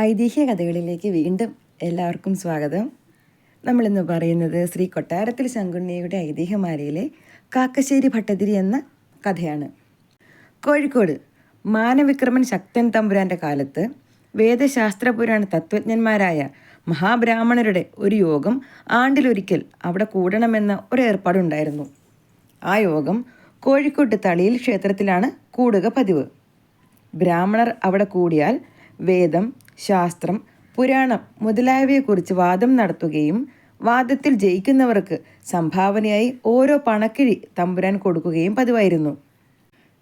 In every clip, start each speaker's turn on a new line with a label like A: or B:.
A: ഐതിഹ്യ കഥകളിലേക്ക് വീണ്ടും എല്ലാവർക്കും സ്വാഗതം. നമ്മളിന്ന് പറയുന്നത് ശ്രീ കൊട്ടാരത്തിൽ ശങ്കുണ്ണിയുടെ ഐതിഹ്യമാലയിലെ കാക്കശ്ശേരി ഭട്ടതിരി എന്ന കഥയാണ്. കോഴിക്കോട് മാനവിക്രമൻ ശക്തൻ തമ്പുരാന്റെ കാലത്ത് വേദശാസ്ത്ര പുരാണ തത്വജ്ഞന്മാരായ മഹാബ്രാഹ്മണരുടെ ഒരു യോഗം ആണ്ടിലൊരിക്കൽ അവിടെ കൂടണമെന്ന ഒരു ഏർപ്പാടുണ്ടായിരുന്നു ആ യോഗം കോഴിക്കോട്ട് തളിയിൽ ക്ഷേത്രത്തിലാണ് കൂടുക പതിവ്. ബ്രാഹ്മണർ അവിടെ കൂടിയാൽ വേദം ശാസ്ത്രം പുരാണം മുതലായവയെക്കുറിച്ച് വാദം നടത്തുകയും വാദത്തിൽ ജയിക്കുന്നവർക്ക് സംഭാവനയായി ഓരോ പണക്കിഴി തമ്പുരാൻ കൊടുക്കുകയും പതിവായിരുന്നു.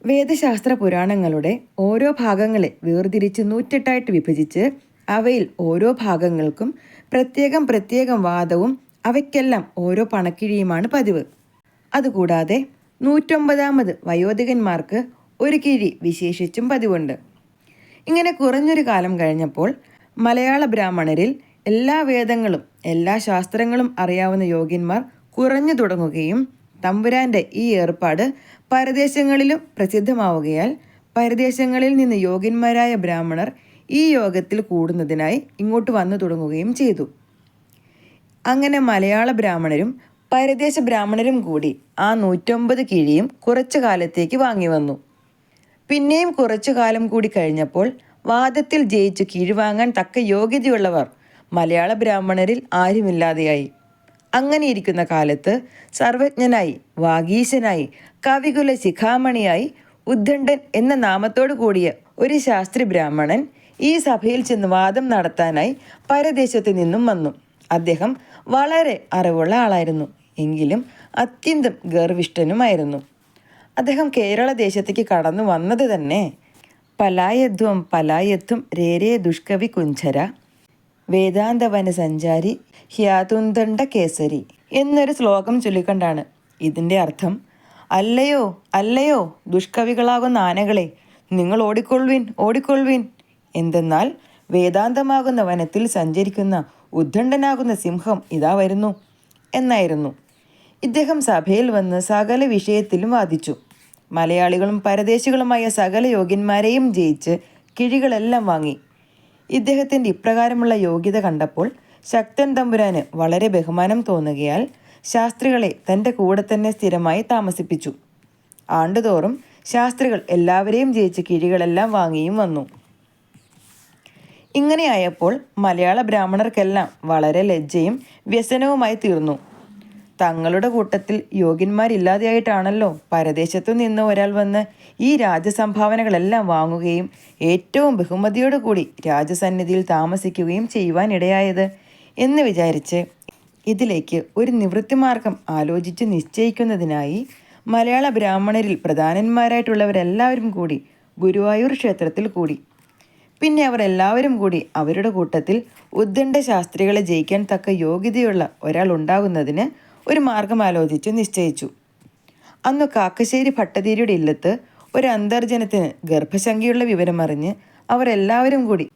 A: വേദശാസ്ത്ര പുരാണങ്ങളുടെ ഓരോ ഭാഗങ്ങളെ വേർതിരിച്ച് നൂറ്റെട്ടായിട്ട് വിഭജിച്ച് അവയിൽ ഓരോ ഭാഗങ്ങൾക്കും പ്രത്യേകം പ്രത്യേകം വാദവും അവയ്ക്കെല്ലാം ഓരോ പണക്കിഴിയുമാണ് പതിവ്. അതുകൂടാതെ നൂറ്റൊമ്പതാമത് വയോധികന്മാർക്ക് ഒരു കിഴി വിശേഷിച്ചും പതിവുണ്ട്. ഇങ്ങനെ കുറഞ്ഞൊരു കാലം കഴിഞ്ഞപ്പോൾ മലയാള ബ്രാഹ്മണരിൽ എല്ലാ വേദങ്ങളും എല്ലാ ശാസ്ത്രങ്ങളും അറിയാവുന്ന യോഗ്യന്മാർ കുറഞ്ഞു തുടങ്ങുകയും തമ്പുരാന്റെ ഈ ഏർപ്പാട് പരദേശങ്ങളിലും പ്രസിദ്ധമാവുകയാൽ പരദേശങ്ങളിൽ നിന്ന് യോഗ്യന്മാരായ ബ്രാഹ്മണർ ഈ യോഗത്തിൽ കൂടുന്നതിനായി ഇങ്ങോട്ട് വന്നു തുടങ്ങുകയും ചെയ്തു. അങ്ങനെ മലയാള ബ്രാഹ്മണരും പരദേശ ബ്രാഹ്മണരും കൂടി ആ നൂറ്റൊമ്പത് കിഴിയും കുറച്ചു കാലത്തേക്ക് വാങ്ങി വന്നു. പിന്നെയും കുറച്ചു കാലം കൂടി കഴിഞ്ഞപ്പോൾ വാദത്തിൽ ജയിച്ചു കീഴ്വാങ്ങാൻ തക്ക യോഗ്യതയുള്ളവർ മലയാള ബ്രാഹ്മണരിൽ ആരുമില്ലാതെയായി. അങ്ങനെയിരിക്കുന്ന കാലത്ത് സർവജ്ഞനായി വാഗീശനായി കവികുല ശിഖാമണിയായി ഉദ്ദണ്ഡൻ എന്ന നാമത്തോടു കൂടിയ ഒരു ശാസ്ത്രി ബ്രാഹ്മണൻ ഈ സഭയിൽ ചെന്ന് വാദം നടത്താനായി പരദേശത്തു നിന്നും വന്നു. അദ്ദേഹം വളരെ അറിവുള്ള ആളായിരുന്നു. എങ്കിലും അത്യന്തം ഗർവിഷ്ഠനുമായിരുന്നു. അദ്ദേഹം കേരള ദേശത്തേക്ക് കടന്നു വന്നത് തന്നെ പലായധ്വം പലായത്വം രേരേ ദുഷ്കവി കുഞ്ചര വേദാന്തവന സഞ്ചാരി ഹ്യാതുന്തണ്ട കേസരി എന്നൊരു ശ്ലോകം ചൊല്ലിക്കൊണ്ടാണ് ഇതിന്റെ അർത്ഥം. അല്ലയോ അല്ലയോ ദുഷ്കവികളാകുന്ന ആനകളെ നിങ്ങൾ ഓടിക്കൊള്ളുവിൻ ഓടിക്കൊള്ളുവിൻ. എന്തെന്നാൽ വേദാന്തമാകുന്ന വനത്തിൽ സഞ്ചരിക്കുന്ന ഉദ്ദണ്ഡനാകുന്ന സിംഹം ഇതാ വരുന്നു എന്നായിരുന്നു. ഇദ്ദേഹം സഭയിൽ വന്ന് സകല വിഷയത്തിലും വാദിച്ചു. മലയാളികളും പരദേശികളുമായ സകല യോഗ്യന്മാരെയും ജയിച്ച് കിഴികളെല്ലാം വാങ്ങി. ഇദ്ദേഹത്തിന്റെ ഇപ്രകാരമുള്ള യോഗ്യത കണ്ടപ്പോൾ ശക്തൻ തമ്പുരാന് വളരെ ബഹുമാനം തോന്നുകയാൽ ശാസ്ത്രികളെ തന്റെ കൂടെ തന്നെ സ്ഥിരമായി താമസിപ്പിച്ചു. ആണ്ടുതോറും ശാസ്ത്രികൾ എല്ലാവരെയും ജയിച്ച് കിഴികളെല്ലാം വാങ്ങിയും വന്നു. ഇങ്ങനെയായപ്പോൾ മലയാള ബ്രാഹ്മണർക്കെല്ലാം വളരെ ലജ്ജയും വ്യസനവുമായി തീർന്നു. തങ്ങളുടെ കൂട്ടത്തിൽ യോഗ്യന്മാരില്ലാതെയായിട്ടാണല്ലോ പരദേശത്തു നിന്ന് ഒരാൾ വന്ന് ഈ രാജസംഭാവനകളെല്ലാം വാങ്ങുകയും ഏറ്റവും ബഹുമതിയോടുകൂടി രാജസന്നിധിയിൽ താമസിക്കുകയും ചെയ്യുവാനിടയായത് എന്ന് വിചാരിച്ച് ഇതിലേക്ക് ഒരു നിവൃത്തിമാർഗം ആലോചിച്ച് നിശ്ചയിക്കുന്നതിനായി മലയാള ബ്രാഹ്മണരിൽ പ്രധാനന്മാരായിട്ടുള്ളവരെല്ലാവരും കൂടി ഗുരുവായൂർ ക്ഷേത്രത്തിൽ കൂടി. പിന്നെ അവർ എല്ലാവരും കൂടി അവരുടെ കൂട്ടത്തിൽ ഉദ്ദണ്ഡ ശാസ്ത്രികളെ ജയിക്കാൻ തക്ക യോഗ്യതയുള്ള ഒരാൾ ഉണ്ടാകുന്നതിന് ഒരു മാർഗം ആലോചിച്ചു നിശ്ചയിച്ചു. അന്ന് കാക്കശ്ശേരി ഭട്ടതിരിയുടെ ഇല്ലത്ത് ഒരു അന്തർജനത്തിന് ഗർഭശങ്കയുള്ള വിവരമറിഞ്ഞ് അവരെല്ലാവരും കൂടി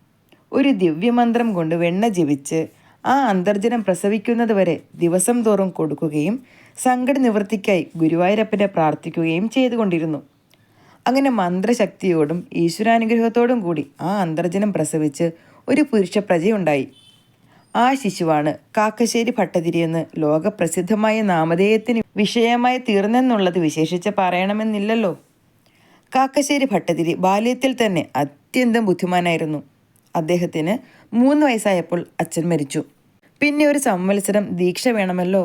A: ഒരു ദിവ്യമന്ത്രം കൊണ്ട് വെണ്ണ ജപിച്ച് ആ അന്തർജനം പ്രസവിക്കുന്നത് വരെ ദിവസം തോറും കൊടുക്കുകയും സങ്കട നിവൃത്തിക്കായി ഗുരുവായൂരപ്പനെ പ്രാർത്ഥിക്കുകയും ചെയ്തുകൊണ്ടിരുന്നു. അങ്ങനെ മന്ത്രശക്തിയോടും ഈശ്വരാനുഗ്രഹത്തോടും കൂടി ആ അന്തർജനം പ്രസവിച്ച് ഒരു പുരുഷ പ്രജയുണ്ടായി ആ ശിശുവാണ് കാക്കശ്ശേരി ഭട്ടതിരി എന്ന് ലോകപ്രസിദ്ധമായ നാമധേയത്തിന് വിഷയമായി തീർന്നെന്നുള്ളത് വിശേഷിച്ച് പറയണമെന്നില്ലല്ലോ. കാക്കശ്ശേരി ഭട്ടതിരി ബാല്യത്തിൽ തന്നെ അത്യന്തം ബുദ്ധിമാനായിരുന്നു. അദ്ദേഹത്തിന് മൂന്ന് വയസ്സായപ്പോൾ അച്ഛൻ മരിച്ചു. പിന്നെ ഒരു സംവത്സരം ദീക്ഷ വേണമല്ലോ.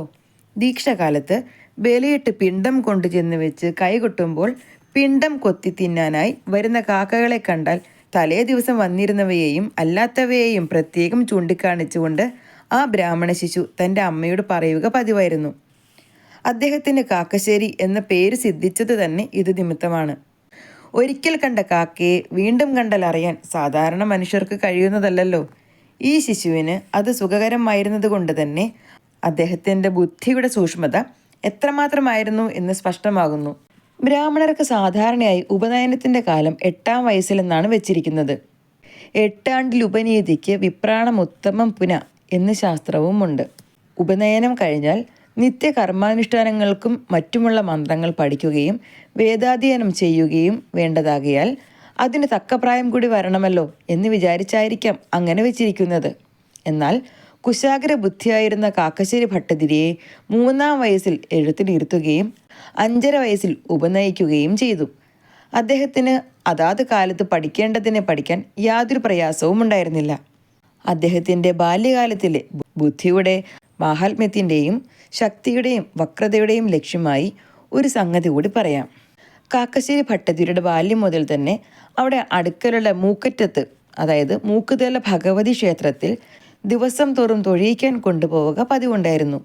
A: ദീക്ഷകാലത്ത് ബലിയിട്ട് പിണ്ടം കൊണ്ടു ചെന്ന് വെച്ച് കൈകൊട്ടുമ്പോൾ പിണ്ടം കൊത്തി തിന്നാനായി വരുന്ന കാക്കകളെ കണ്ടാൽ തലേ ദിവസം വന്നിരുന്നവയെയും അല്ലാത്തവയെയും പ്രത്യേകം ചൂണ്ടിക്കാണിച്ചുകൊണ്ട് ആ ബ്രാഹ്മണ ശിശു തന്റെ അമ്മയോട് പറയുക പതിവായിരുന്നു. അദ്ദേഹത്തിന് കാക്കശ്ശേരി എന്ന പേര് സിദ്ധിച്ചത് തന്നെ ഇത് നിമിത്തമാണ്. ഒരിക്കൽ കണ്ട കാക്കയെ വീണ്ടും കണ്ടാൽ അറിയാൻ സാധാരണ മനുഷ്യർക്ക് കഴിയുന്നതല്ലല്ലോ. ഈ ശിശുവിന് അത് സുഖകരമായിരുന്നത് കൊണ്ട് തന്നെ അദ്ദേഹത്തിന്റെ ബുദ്ധിയുടെ സൂക്ഷ്മത എത്രമാത്രമായിരുന്നു എന്ന് സ്പഷ്ടമാകുന്നു. ബ്രാഹ്മണർക്ക് സാധാരണയായി ഉപനയനത്തിന്റെ കാലം എട്ടാം വയസ്സിലെന്നാണ് വെച്ചിരിക്കുന്നത്. എട്ടാണ്ടിൽ ഉപനീതിക്ക് വിപ്രാണം ഉത്തമം പുന എന്ന ശാസ്ത്രവുമുണ്ട്. ഉപനയനം കഴിഞ്ഞാൽ നിത്യകർമാനുഷ്ഠാനങ്ങൾക്കും മറ്റുമുള്ള മന്ത്രങ്ങൾ പഠിക്കുകയും വേദാധ്യയനം ചെയ്യുകയും വേണ്ടതാകിയാൽ അതിന് തക്ക പ്രായം കൂടി വരണമല്ലോ എന്ന് വിചാരിച്ചായിരിക്കാം അങ്ങനെ വെച്ചിരിക്കുന്നത്. എന്നാൽ കുശാഗ്ര ബുദ്ധിയായിരുന്ന കാക്കശ്ശേരി ഭട്ടതിരിയെ മൂന്നാം വയസ്സിൽ എഴുത്തിനിരുത്തുകയും അഞ്ചര വയസ്സിൽ ഉപനയിക്കുകയും ചെയ്തു. അദ്ദേഹത്തിന് അതാത് കാലത്ത് പഠിക്കേണ്ടതിനെ പഠിക്കാൻ യാതൊരു പ്രയാസവും ഉണ്ടായിരുന്നില്ല. അദ്ദേഹത്തിന്റെ ബാല്യകാലത്തിലെ ബുദ്ധിയുടെ മാഹാത്മ്യത്തിന്റെയും ശക്തിയുടെയും വക്രതയുടെയും ലക്ഷ്യമായി ഒരു സംഗതി കൂടി പറയാം. കാക്കശ്ശേരി ഭട്ടതിരിയുടെ ബാല്യം മുതൽ തന്നെ അവിടെ അടുക്കലുള്ള മൂക്കറ്റത്ത് അതായത് മൂക്കുതല ഭഗവതി ക്ഷേത്രത്തിൽ ദിവസം തോറും തൊഴിയിക്കാൻ കൊണ്ടുപോവുക പതിവുണ്ടായിരുന്നു.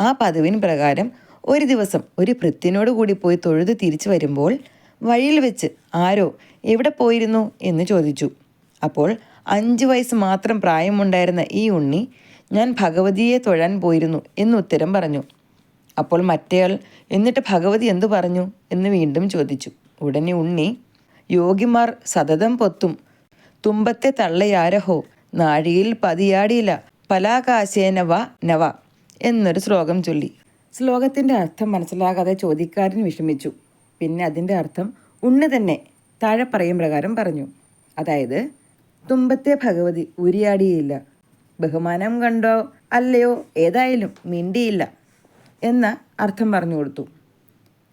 A: ആ പതിവിന് പ്രകാരം ഒരു ദിവസം ഒരു ഭൃത്യനോട് കൂടി പോയി തൊഴുത് തിരിച്ചു വരുമ്പോൾ വഴിയിൽ വെച്ച് ആരോ എവിടെ പോയിരുന്നു? എന്ന് ചോദിച്ചു. അപ്പോൾ അഞ്ച് വയസ്സ് മാത്രം പ്രായമുണ്ടായിരുന്ന ഈ ഉണ്ണി ഞാൻ ഭഗവതിയെ തൊഴാൻ പോയിരുന്നു എന്ന് ഉത്തരം പറഞ്ഞു. അപ്പോൾ മറ്റേയാൾ എന്നിട്ട് ഭഗവതി എന്തു പറഞ്ഞു? എന്ന് വീണ്ടും ചോദിച്ചു. ഉടനെ ഉണ്ണി യോഗിമാർ സതതം പൊത്തും. തുമ്പത്തെ തള്ളയാരഹോ? നാഴിയിൽ പതിയാടിയില്ല പലാകാശേനവ നവ എന്നൊരു ശ്ലോകം ചൊല്ലി. ശ്ലോകത്തിന്റെ അർത്ഥം മനസ്സിലാകാതെ ചോദിക്കാരൻ വിഷമിച്ചു. പിന്നെ അതിന്റെ അർത്ഥം ഉണ്ണി തന്നെ താഴെ പറയും പ്രകാരം പറഞ്ഞു. അതായത് തുമ്പത്തെ ഭഗവതി ഉരിയാടിയില്ല. ബഹുമാനം കണ്ടോ അല്ലയോ ഏതായാലും മിണ്ടിയില്ല എന്ന അർത്ഥം പറഞ്ഞു കൊടുത്തു.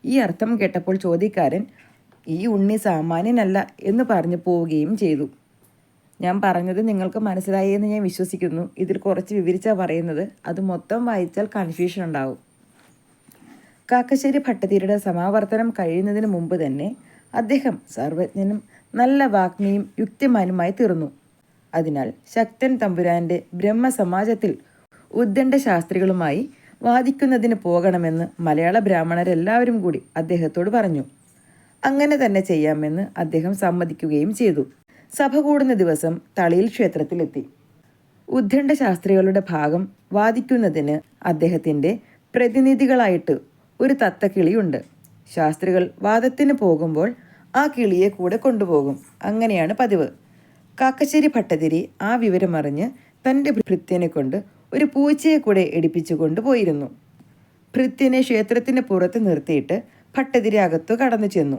A: ഈ അർത്ഥം കേട്ടപ്പോൾ ചോദ്യക്കാരൻ ഈ ഉണ്ണി സാമാന്യനല്ല എന്ന് പറഞ്ഞു പോവുകയും ചെയ്തു. ഞാൻ പറഞ്ഞത് നിങ്ങൾക്ക് മനസ്സിലായി എന്ന് ഞാൻ വിശ്വസിക്കുന്നു. ഇതിൽ കുറച്ച് വിവരിച്ചാണ് പറയുന്നത്. അത് മൊത്തം വായിച്ചാൽ കൺഫ്യൂഷൻ ഉണ്ടാവും. കാക്കശ്ശേരി ഭട്ടതിരിയുടെ സമാവർത്തനം കഴിയുന്നതിന് മുമ്പ് തന്നെ അദ്ദേഹം സർവജ്ഞനും നല്ല വാഗ്മിയും യുക്തിമാനുമായി തീർന്നു. അതിനാൽ ശക്തൻ തമ്പുരാന്റെ ബ്രഹ്മസമാജത്തിൽ ഉദ്ദണ്ഡ ശാസ്ത്രികളുമായി വാദിക്കുന്നതിന് പോകണമെന്ന് മലയാള ബ്രാഹ്മണരെല്ലാവരും കൂടി അദ്ദേഹത്തോട് പറഞ്ഞു. അങ്ങനെ തന്നെ ചെയ്യാമെന്ന് അദ്ദേഹം സമ്മതിക്കുകയും ചെയ്തു. സഭ കൂടുന്ന ദിവസം തളിയിൽ ക്ഷേത്രത്തിലെത്തി. ഉദ്ദണ്ഡ ശാസ്ത്രികളുടെ ഭാഗം വാദിക്കുന്നതിന് അദ്ദേഹത്തിന്റെ പ്രതിനിധികളായിട്ട് ഒരു തത്തക്കിളിയുണ്ട്. ശാസ്ത്രികൾ വാദത്തിന് പോകുമ്പോൾ ആ കിളിയെ കൂടെ കൊണ്ടുപോകും. അങ്ങനെയാണ് പതിവ്. കാക്കശ്ശേരി ഭട്ടതിരി ആ വിവരമറിഞ്ഞ് തന്റെ ഭൃത്യനെ കൊണ്ട് ഒരു പൂച്ചയെ കൂടെ എടുപ്പിച്ചു കൊണ്ടുപോയിരുന്നു. ഭൃത്യനെ ക്ഷേത്രത്തിന് പുറത്ത് നിർത്തിയിട്ട് ഭട്ടതിരി അകത്തു കടന്നു ചെന്നു.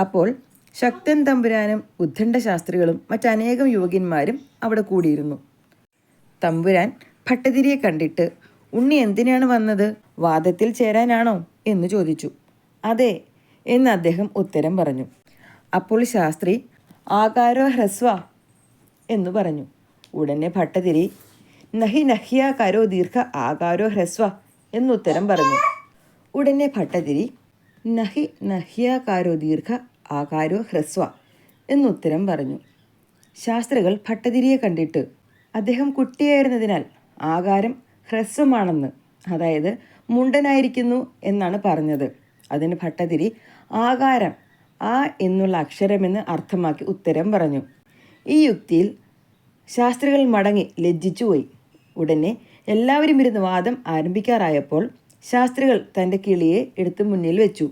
A: അപ്പോൾ ശക്തൻ തമ്പുരാനും ഉദ്ദണ്ഡ ശാസ്ത്രികളും മറ്റനേകം യോഗ്യന്മാരും അവിടെ കൂടിയിരുന്നു. തമ്പുരാൻ ഭട്ടതിരിയെ കണ്ടിട്ട് ഉണ്ണി എന്തിനാണ് വന്നത്? വാദത്തിൽ ചേരാനാണോ എന്ന് ചോദിച്ചു. അതെ എന്ന് അദ്ദേഹം ഉത്തരം പറഞ്ഞു. അപ്പോൾ ശാസ്ത്രി ആകാരോ ഹ്രസ്വ എന്ന് പറഞ്ഞു. ഉടനെ ഭട്ടതിരി നഹി നഹ്യ കരോ ദീർഘ ആകാരോ ഹ്രസ്വ എന്നുത്തരം പറഞ്ഞു. ഉടനെ ഭട്ടതിരി നഹി നഹ്യാകാരോ ദീർഘ ആകാരോ ഹ്രസ്വ എന്നുത്തരം പറഞ്ഞു. ശാസ്ത്രികൾ ഭട്ടതിരിയെ കണ്ടിട്ട് അദ്ദേഹം കുട്ടിയായിരുന്നതിനാൽ ആകാരം ഹ്രസ്വമാണെന്ന് അതായത് മുണ്ടനായിരിക്കുന്നു എന്നാണ് പറഞ്ഞത്. അതിന് ഭട്ടതിരി ആകാരം ആ എന്നുള്ള അക്ഷരമെന്ന് അർത്ഥമാക്കി ഉത്തരം പറഞ്ഞു. ഈ യുക്തിയിൽ ശാസ്ത്രികൾ മടങ്ങി ലജ്ജിച്ചുപോയി ഉടനെ എല്ലാവരും ഇരുന്ന് വാദം ആരംഭിക്കാറായപ്പോൾ ശാസ്ത്രികൾ തന്റെ കിളിയെ എടുത്ത് മുന്നിൽ വെച്ചു.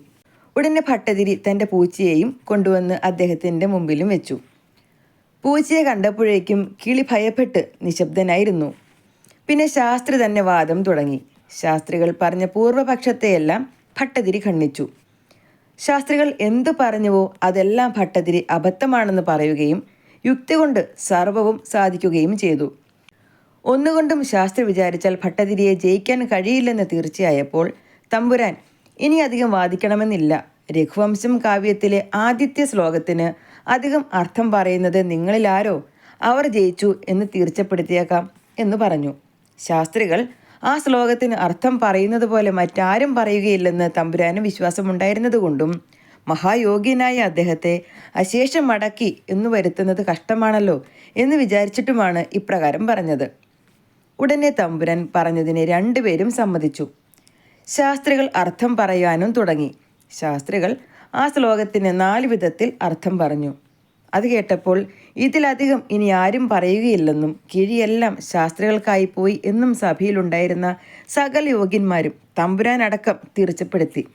A: ഉടനെ ഭട്ടതിരി തന്റെ പൂച്ചയെയും കൊണ്ടുവന്ന് അദ്ദേഹത്തിന്റെ മുമ്പിലും വെച്ചു. പൂച്ചയെ കണ്ടപ്പോഴേക്കും കിളി ഭയപ്പെട്ട് നിശബ്ദനായിരുന്നു. പിന്നെ ശാസ്ത്രി തന്നെ വാദം തുടങ്ങി. ശാസ്ത്രികൾ പറഞ്ഞ പൂർവപക്ഷത്തെയെല്ലാം ഭട്ടതിരി ഖണ്ഡിച്ചു. ശാസ്ത്രികൾ എന്തു പറഞ്ഞുവോ അതെല്ലാം ഭട്ടതിരി അബദ്ധമാണെന്ന് പറയുകയും യുക്തി കൊണ്ട് സർവവും സാധിക്കുകയും ചെയ്തു. ഒന്നുകൊണ്ടും ശാസ്ത്രി വിചാരിച്ചാൽ ഭട്ടതിരിയെ ജയിക്കാൻ കഴിയില്ലെന്ന് തീർച്ചയായപ്പോൾ തമ്പുരാൻ ഇനി അധികം വാദിക്കണമെന്നില്ല. രഘുവംശം കാവ്യത്തിലെ ആദ്യത്തെ ശ്ലോകത്തിന് അധികം അർത്ഥം പറയുന്നത് നിങ്ങളിലാരോ? അവർ ജയിച്ചു എന്ന് തീർച്ചപ്പെടുത്തിയേക്കാം എന്ന് പറഞ്ഞു. ശാസ്ത്രികൾ ആ ശ്ലോകത്തിന് അർത്ഥം പറയുന്നത് പോലെ മറ്റാരും പറയുകയില്ലെന്ന് തമ്പുരാന് വിശ്വാസമുണ്ടായിരുന്നതുകൊണ്ടും മഹായോഗ്യനായ അദ്ദേഹത്തെ അശേഷം മടക്കി എന്ന് വരുത്തുന്നത് കഷ്ടമാണല്ലോ എന്ന് വിചാരിച്ചിട്ടുമാണ് ഇപ്രകാരം പറഞ്ഞത്. ഉടനെ തമ്പുരാൻ പറഞ്ഞതിനെ രണ്ടുപേരും സമ്മതിച്ചു. ശാസ്ത്രികൾ അർത്ഥം പറയാനും തുടങ്ങി. ശാസ്ത്രികൾ ആ ശ്ലോകത്തിന് നാല് വിധത്തിൽ അർത്ഥം പറഞ്ഞു. അത് കേട്ടപ്പോൾ ഇതിലധികം ഇനി ആരും പറയുകയില്ലെന്നും കിഴിയെല്ലാം ശാസ്ത്രികൾക്കായി പോയി എന്നും സഭയിലുണ്ടായിരുന്ന സകല യോഗ്യന്മാരും തമ്പുരാനടക്കം തീർച്ചപ്പെടുത്തി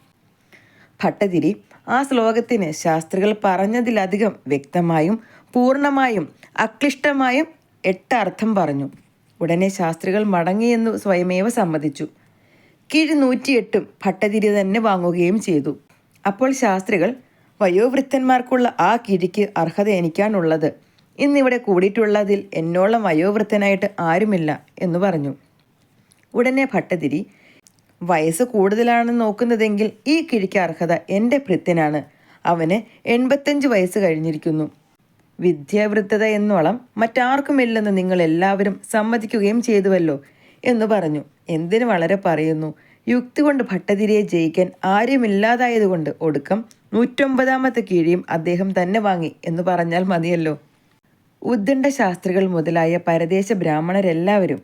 A: ഭട്ടതിരി ആ ശ്ലോകത്തിന് ശാസ്ത്രികൾ പറഞ്ഞതിലധികം വ്യക്തമായും പൂർണമായും അക്ലിഷ്ടമായും എട്ട് അർത്ഥം പറഞ്ഞു. ഉടനെ ശാസ്ത്രികൾ മടങ്ങിയെന്നു സ്വയമേവ സമ്മതിച്ചു. കിഴി നൂറ്റിയെട്ടും ഭട്ടതിരി തന്നെ വാങ്ങുകയും ചെയ്തു. അപ്പോൾ ശാസ്ത്രികൾ വയോവൃദ്ധന്മാർക്കുള്ള ആ കിഴിക്ക് അർഹത എനിക്കാണുള്ളത്. ഇന്നിവിടെ കൂടിയിട്ടുള്ളതിൽ എന്നോളം വയോവൃദ്ധനായിട്ട് ആരുമില്ല എന്ന് പറഞ്ഞു. ഉടനെ ഭട്ടതിരി വയസ്സ് കൂടുതലാണെന്ന് നോക്കുന്നതെങ്കിൽ ഈ കിഴിക്ക് അർഹത എന്റെ ഭൃത്യനാണ്. അവന് എൺപത്തഞ്ച് വയസ്സ് കഴിഞ്ഞിരിക്കുന്നു. വിദ്യാവൃത്തത എന്നോളം മറ്റാർക്കുമില്ലെന്ന് നിങ്ങൾ എല്ലാവരും സമ്മതിക്കുകയും ചെയ്തുവല്ലോ എന്ന് പറഞ്ഞു. എന്തിനു വളരെ പറയുന്നു? യുക്തി കൊണ്ട് ഭട്ടതിരിയെ ജയിക്കാൻ ആരുമില്ലാതായതുകൊണ്ട് ഒടുക്കം നൂറ്റൊമ്പതാമത്തെ കീഴിയും അദ്ദേഹം തന്നെ വാങ്ങി എന്ന് പറഞ്ഞാൽ മതിയല്ലോ. ഉദ്ദണ്ഡ ശാസ്ത്രികൾ മുതലായ പരദേശ ബ്രാഹ്മണരെല്ലാവരും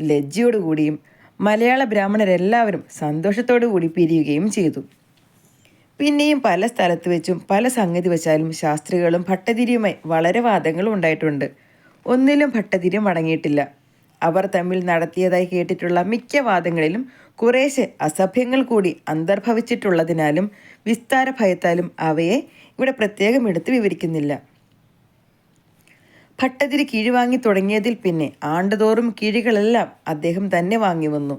A: ലജ്ജയോടുകൂടിയും മലയാള ബ്രാഹ്മണരെല്ലാവരും സന്തോഷത്തോടു കൂടി പിരിയുകയും ചെയ്തു. പിന്നെയും പല സ്ഥലത്ത് വെച്ചും പല സംഗതി വെച്ചാലും ശാസ്ത്രികളും ഭട്ടതിരിയുമായി വളരെ വാദങ്ങളും ഉണ്ടായിട്ടുണ്ട്. ഒന്നിലും ഭട്ടതിരി മടങ്ങിയിട്ടില്ല അവർ തമ്മിൽ നടത്തിയതായി കേട്ടിട്ടുള്ള മിക്ക വാദങ്ങളിലും കുറേശ്ശെ അസഭ്യങ്ങൾ കൂടി അന്തർഭവിച്ചിട്ടുള്ളതിനാലും വിസ്താര ഭയത്താലും അവയെ ഇവിടെ പ്രത്യേകം എടുത്ത് വിവരിക്കുന്നില്ല. ഭട്ടതിരി കിഴി വാങ്ങി തുടങ്ങിയതിൽ പിന്നെ ആണ്ടുതോറും കീഴികളെല്ലാം അദ്ദേഹം തന്നെ വാങ്ങി വന്നു.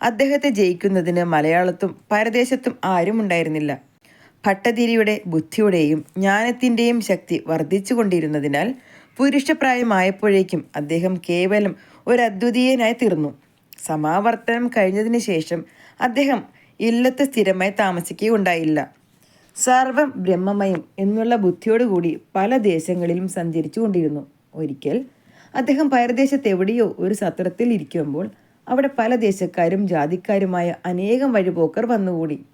A: അദ്ദേഹത്തെ ജയിക്കുന്നതിന് മലയാളത്തും പരദേശത്തും ആരും ഉണ്ടായിരുന്നില്ല. ഭട്ടതിരിയുടെ ബുദ്ധിയുടെയും ജ്ഞാനത്തിന്റെയും ശക്തി വർദ്ധിച്ചുകൊണ്ടിരുന്നതിനാൽ പുരുഷപ്രായമായപ്പോഴേക്കും അദ്ദേഹം കേവലം ഒരു അദ്വിതീയനായി തീർന്നു. സമാവർത്തനം കഴിഞ്ഞതിന് ശേഷം അദ്ദേഹം ഇല്ലത്ത് സ്ഥിരമായി താമസിക്കുകയുണ്ടായില്ല. സർവം ബ്രഹ്മമയം എന്നുള്ള ബുദ്ധിയോടുകൂടി പല ദേശങ്ങളിലും സഞ്ചരിച്ചു കൊണ്ടിരുന്നു ഒരിക്കൽ അദ്ദേഹം പരദേശത്ത് എവിടെയോ ഒരു സത്രത്തിൽ ഇരിക്കുമ്പോൾ അവിടെ പല ദേശക്കാരും ജാതിക്കാരുമായ അനേകം വഴിപോക്കർ വന്നുകൂടി.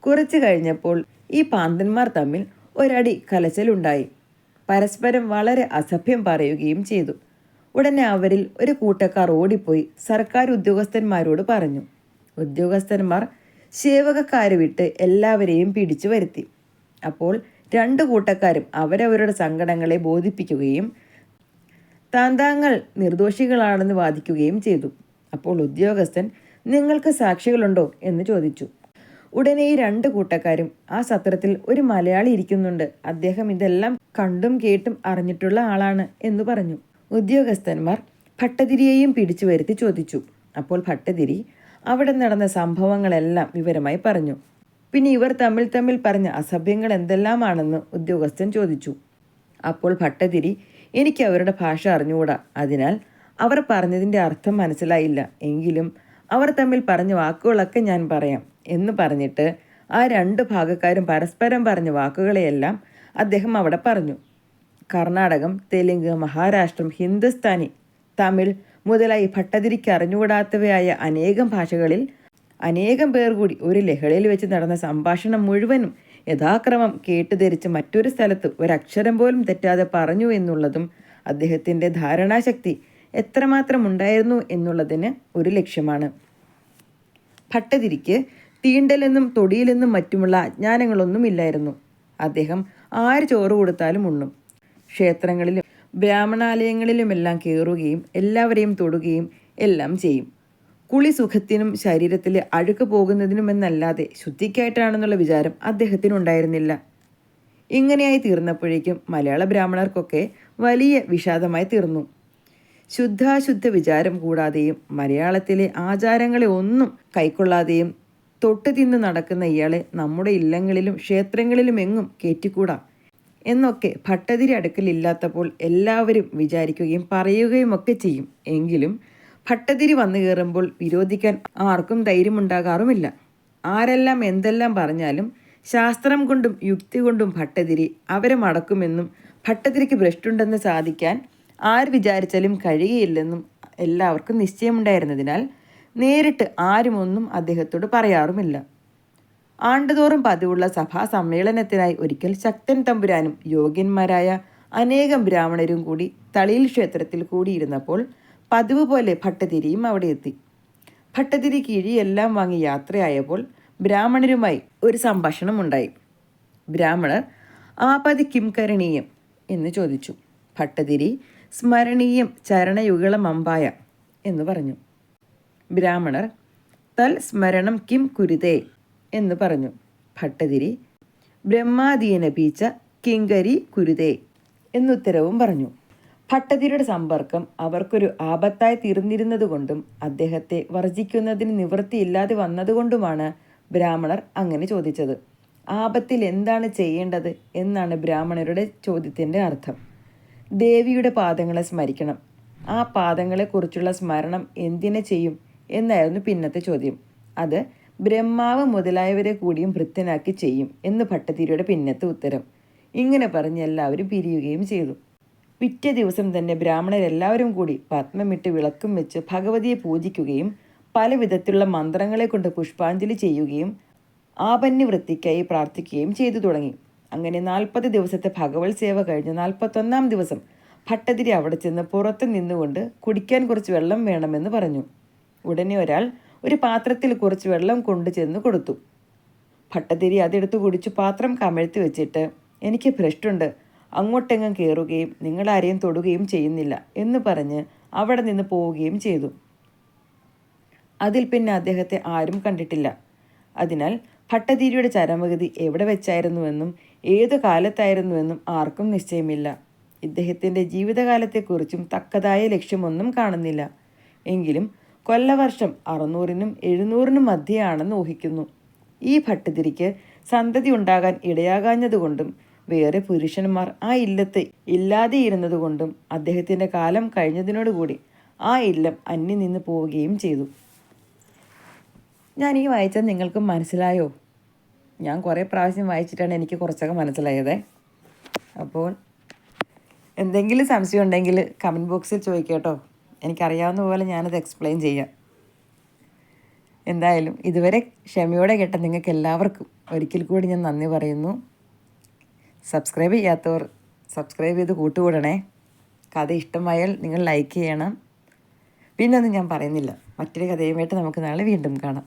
A: കുറച്ചു കഴിഞ്ഞപ്പോൾ ഈ പാന്തന്മാർ തമ്മിൽ ഒരടി കലച്ചലുണ്ടായി. പരസ്പരം വളരെ അസഭ്യം പറയുകയും ചെയ്തു. ഉടനെ അവരിൽ ഒരു കൂട്ടക്കാർ ഓടിപ്പോയി സർക്കാർ ഉദ്യോഗസ്ഥന്മാരോട് പറഞ്ഞു. ഉദ്യോഗസ്ഥന്മാർ സേവകക്കാരെ വിട്ട് എല്ലാവരെയും പിടിച്ചു വരുത്തി. അപ്പോൾ രണ്ടു കൂട്ടക്കാരും അവരവരുടെ സങ്കടങ്ങളെ ബോധിപ്പിക്കുകയും താന്താങ്ങൾ നിർദോഷികളാണെന്ന് വാദിക്കുകയും ചെയ്തു. അപ്പോൾ ഉദ്യോഗസ്ഥൻ നിങ്ങൾക്ക് സാക്ഷികളുണ്ടോ? എന്ന് ചോദിച്ചു. ഉടനെ ഈ രണ്ട് കൂട്ടക്കാരും ആ സത്രത്തിൽ ഒരു മലയാളി ഇരിക്കുന്നുണ്ട്. അദ്ദേഹം ഇതെല്ലാം കണ്ടും കേട്ടും അറിഞ്ഞിട്ടുള്ള ആളാണ് എന്ന് പറഞ്ഞു. ഉദ്യോഗസ്ഥന്മാർ ഭട്ടതിരിയെയും പിടിച്ചു വരുത്തി ചോദിച്ചു. അപ്പോൾ ഭട്ടതിരി അവിടെ നടന്ന സംഭവങ്ങളെല്ലാം വിവരമായി പറഞ്ഞു. പിന്നെ ഇവർ തമ്മിൽ തമ്മിൽ പറഞ്ഞ അസഭ്യങ്ങൾ എന്തെല്ലാമാണെന്ന് ഉദ്യോഗസ്ഥൻ ചോദിച്ചു. അപ്പോൾ ഭട്ടതിരി എനിക്ക് അവരുടെ ഭാഷ അറിഞ്ഞുകൂടാ അതിനാൽ അവർ പറഞ്ഞതിന്റെ അർത്ഥം മനസ്സിലായില്ല. എങ്കിലും അവർ തമ്മിൽ പറഞ്ഞ വാക്കുകളൊക്കെ ഞാൻ പറയാം എന്ന് പറഞ്ഞിട്ട് ആ രണ്ട് ഭാഗക്കാരും പരസ്പരം പറഞ്ഞ വാക്കുകളെയെല്ലാം അദ്ദേഹം അവിടെ പറഞ്ഞു. കർണാടകം തെലുങ്ക് മഹാരാഷ്ട്രം ഹിന്ദുസ്ഥാനി തമിഴ് മുതലായി ഭട്ടതിരിക്ക് അറിഞ്ഞുകൂടാത്തവയായ അനേകം ഭാഷകളിൽ അനേകം പേർ കൂടി ഒരു ലഹളയിൽ വെച്ച് നടന്ന സംഭാഷണം മുഴുവനും യഥാക്രമം കേട്ടുധരിച്ച് മറ്റൊരു സ്ഥലത്ത് ഒരക്ഷരം പോലും തെറ്റാതെ പറഞ്ഞു എന്നുള്ളതും അദ്ദേഹത്തിന്റെ ധാരണാശക്തി എത്രമാത്രം ഉണ്ടായിരുന്നു എന്നുള്ളതിന് ഒരു ലക്ഷ്യമാണ്. ഭട്ടതിരിക്ക് തീണ്ടലെന്നും തൊടിയിലെന്നും മറ്റുമുള്ള അജ്ഞാനങ്ങളൊന്നുമില്ലായിരുന്നു. അദ്ദേഹം ആര് ചോറ് കൊടുത്താലും ഉണ്ണും. ക്ഷേത്രങ്ങളിലും ബ്രാഹ്മണാലയങ്ങളിലുമെല്ലാം കയറുകയും എല്ലാവരെയും തൊടുകയും എല്ലാം ചെയ്യും. കുളി സുഖത്തിനും ശരീരത്തിലെ അഴുക്ക് പോകുന്നതിനുമെന്നല്ലാതെ ശുദ്ധിക്കായിട്ടാണെന്നുള്ള വിചാരം അദ്ദേഹത്തിനുണ്ടായിരുന്നില്ല. ഇങ്ങനെയായി തീർന്നപ്പോഴേക്കും മലയാള ബ്രാഹ്മണർക്കൊക്കെ വലിയ വിഷാദമായി തീർന്നു. ശുദ്ധാശുദ്ധ വിചാരം കൂടാതെയും മലയാളത്തിലെ ആചാരങ്ങളെ ഒന്നും കൈക്കൊള്ളാതെയും തൊട്ട് തിന്ന് നടക്കുന്ന ഇയാളെ നമ്മുടെ ഇല്ലങ്ങളിലും ക്ഷേത്രങ്ങളിലും എങ്ങും കയറ്റിക്കൂടാ എന്നൊക്കെ ഭട്ടതിരി അടുക്കലില്ലാത്തപ്പോൾ എല്ലാവരും വിചാരിക്കുകയും പറയുകയും ഒക്കെ ചെയ്യും. എങ്കിലും ഭട്ടതിരി വന്നു കയറുമ്പോൾ വിരോധിക്കാൻ ആർക്കും ധൈര്യമുണ്ടാകാറുമില്ല. ആരെല്ലാം എന്തെല്ലാം പറഞ്ഞാലും ശാസ്ത്രം കൊണ്ടും യുക്തി കൊണ്ടും ഭട്ടതിരി അവരെ മടക്കുമെന്നും ഭട്ടതിരിക്ക് ഭ്രഷ്ടുണ്ടെന്ന് സാധിക്കാൻ ആര് വിചാരിച്ചാലും കഴിയുകയില്ലെന്നും എല്ലാവർക്കും നിശ്ചയമുണ്ടായിരുന്നതിനാൽ നേരിട്ട് ആരുമൊന്നും അദ്ദേഹത്തോട് പറയാറുമില്ല. ആണ്ടുതോറും പതിവുള്ള സഭാ സമ്മേളനത്തിനായി ഒരിക്കൽ ശക്തൻ തമ്പുരാനും യോഗ്യന്മാരായ അനേകം ബ്രാഹ്മണരും കൂടി തളിയിൽ ക്ഷേത്രത്തിൽ കൂടിയിരുന്നപ്പോൾ പതിവ് പോലെ ഭട്ടതിരിയും അവിടെ എത്തി. ഭട്ടതിരി കിഴിയെല്ലാം വാങ്ങി യാത്രയായപ്പോൾ ബ്രാഹ്മണരുമായി ഒരു സംഭാഷണം ഉണ്ടായി. ബ്രാഹ്മണർ ആപതി കിം കരണീയം? എന്ന് ചോദിച്ചു. ഭട്ടതിരി സ്മരണീയം ചരണയുഗളം അമ്പായ എന്ന് പറഞ്ഞു. ബ്രാഹ്മണർ തൽ സ്മരണം കിം കുരുതേ? എന്ന് പറഞ്ഞു. ഭട്ടതിരി ബ്രഹ്മാദീന പീച്ച കിങ്കരി കുരുതേ എന്നുത്തരവും പറഞ്ഞു. ഭട്ടതിരിയുടെ സമ്പർക്കം അവർക്കൊരു ആപത്തായി തീർന്നിരുന്നതുകൊണ്ടും അദ്ദേഹത്തെ വർജിക്കുന്നതിന് നിവൃത്തിയില്ലാതെ വന്നതുകൊണ്ടുമാണ് ബ്രാഹ്മണർ അങ്ങനെ ചോദിച്ചത്. ആപത്തിൽ എന്താണ് ചെയ്യേണ്ടത് എന്നാണ് ബ്രാഹ്മണരുടെ ചോദ്യത്തിന്റെ അർത്ഥം. ദേവിയുടെ പാദങ്ങളെ സ്മരിക്കണം. ആ പാദങ്ങളെക്കുറിച്ചുള്ള സ്മരണം എന്തിനെ ചെയ്യും എന്നായിരുന്നു പിന്നത്തെ ചോദ്യം. അത് ബ്രഹ്മാവ് മുതലായവരെ കൂടിയും വൃത്തനാക്കി ചെയ്യും എന്ന് ഭട്ടതിരിയുടെ പിന്നത്തെ ഉത്തരം. ഇങ്ങനെ പറഞ്ഞ് എല്ലാവരും പിരിയുകയും ചെയ്തു. പിറ്റേ ദിവസം തന്നെ ബ്രാഹ്മണരെല്ലാവരും കൂടി പത്മമിട്ട് വിളക്കും വെച്ച് ഭഗവതിയെ പൂജിക്കുകയും പല വിധത്തിലുള്ള മന്ത്രങ്ങളെ കൊണ്ട് പുഷ്പാഞ്ജലി ചെയ്യുകയും ആപന്യവൃത്തിക്കായി പ്രാർത്ഥിക്കുകയും ചെയ്തു തുടങ്ങി. അങ്ങനെ നാൽപ്പത് ദിവസത്തെ ഭഗവത് സേവ കഴിഞ്ഞ് നാൽപ്പത്തൊന്നാം ദിവസം ഭട്ടതിരി അവിടെ ചെന്ന് പുറത്ത് നിന്നുകൊണ്ട് കുടിക്കാൻ കുറച്ച് വെള്ളം വേണമെന്ന് പറഞ്ഞു. ഉടനെ ഒരാൾ ഒരു പാത്രത്തിൽ കുറച്ച് വെള്ളം കൊണ്ടു ചെന്ന് കൊടുത്തു. ഭട്ടതിരി അതെടുത്ത് കുടിച്ചു പാത്രം കമഴ്ത്തി വെച്ചിട്ട് എനിക്ക് ഭ്രഷ്ടുണ്ട്. അങ്ങോട്ടെങ്ങും കയറുകയും നിങ്ങളാരെയും തൊടുകയും ചെയ്യുന്നില്ല എന്ന് പറഞ്ഞ് അവിടെ നിന്ന് പോവുകയും ചെയ്തു. അതിൽ പിന്നെ അദ്ദേഹത്തെ ആരും കണ്ടിട്ടില്ല. അതിനാൽ ഭട്ടതിരിയുടെ ചരമഗതി എവിടെ വെച്ചായിരുന്നുവെന്നും ഏതു കാലത്തായിരുന്നുവെന്നും ആർക്കും നിശ്ചയമില്ല. ഇദ്ദേഹത്തിന്റെ ജീവിതകാലത്തെക്കുറിച്ചും തക്കതായ ലക്ഷ്യമൊന്നും കാണുന്നില്ല. എങ്കിലും കൊല്ലവർഷം അറുന്നൂറിനും എഴുന്നൂറിനും മധ്യയാണെന്ന് ഊഹിക്കുന്നു. ഈ ഭട്ടതിരിക്ക് സന്തതി ഉണ്ടാകാൻ ഇടയാകാഞ്ഞതുകൊണ്ടും വേറെ പുരുഷന്മാർ ആ ഇല്ലത്ത് ഇല്ലാതെയിരുന്നതുകൊണ്ടും അദ്ദേഹത്തിന്റെ കാലം കഴിഞ്ഞതിനോടുകൂടി ആ ഇല്ലം അന്യം നിന്ന് പോവുകയും ചെയ്തു. ഞാൻ ഈ വായിച്ചത് നിങ്ങൾക്ക് മനസ്സിലായോ? ഞാൻ കുറേ പ്രാവശ്യം വായിച്ചിട്ടാണ് എനിക്ക് കുറച്ചൊക്കെ മനസ്സിലായത്. അപ്പോൾ എന്തെങ്കിലും സംശയം ഉണ്ടെങ്കിൽ കമന്റ് ബോക്സിൽ ചോദിക്കട്ടോ എനിക്കറിയാവുന്ന പോലെ ഞാനത് എക്സ്പ്ലെയിൻ ചെയ്യാം. എന്തായാലും ഇതുവരെ ക്ഷമയോടെ കേട്ട നിങ്ങൾക്ക് എല്ലാവർക്കും ഒരിക്കൽ കൂടി ഞാൻ നന്ദി പറയുന്നു. സബ്സ്ക്രൈബ് ചെയ്യാത്തവർ സബ്സ്ക്രൈബ് ചെയ്ത് കൂട്ടുകൂടണേ. കഥ ഇഷ്ടമായാൽ നിങ്ങൾ ലൈക്ക് ചെയ്യണം. പിന്നെ ഒന്നും ഞാൻ പറയുന്നില്ല. മറ്റൊരു കഥയുമായിട്ട് നമുക്ക് നാളെ വീണ്ടും കാണാം.